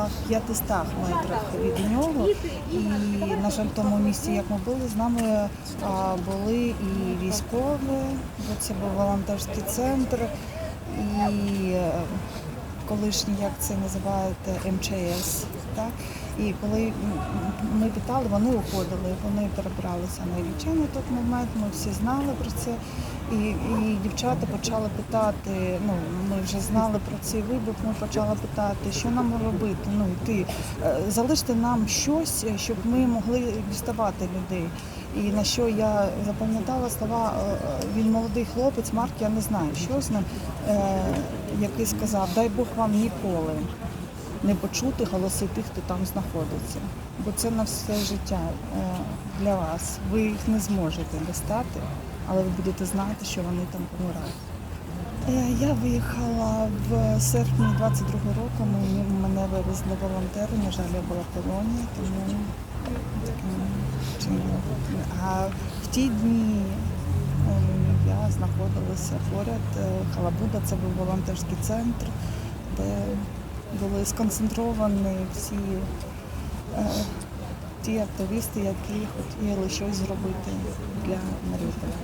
була в 500 метрах від нього. І, на жаль, в тому місці, як ми були, з нами були і військові, бо це був волонтерський центр, і е, колишній, як це називаєте, МЧС. Так? І коли ми питали, вони уходили, вони перебралися на Ілліча на той момент, ми всі знали про це. І, і дівчата почали питати, ну ми вже знали про цей вибух, ми почали питати, що нам робити, ну йти, е, залиште нам щось, щоб ми могли діставати людей. І на що я запам'ятала слова, е, е, він молодий хлопець, Марк, я не знаю, що з ним, який сказав, дай Бог вам ніколи не почути голоси тих, хто там знаходиться. Бо це на все життя для вас. Ви їх не зможете достати, але ви будете знати, що вони там помирають. Е, Я виїхала в серпні 22-го року. Мене вивезли волонтери. На жаль, я була в полоні, тому чином. А в ті дні е, я знаходилася поряд. Е, Халабуда це був волонтерський центр, де були сконцентровані всі е, ті активісти, які хотіли щось зробити для Маріуполя.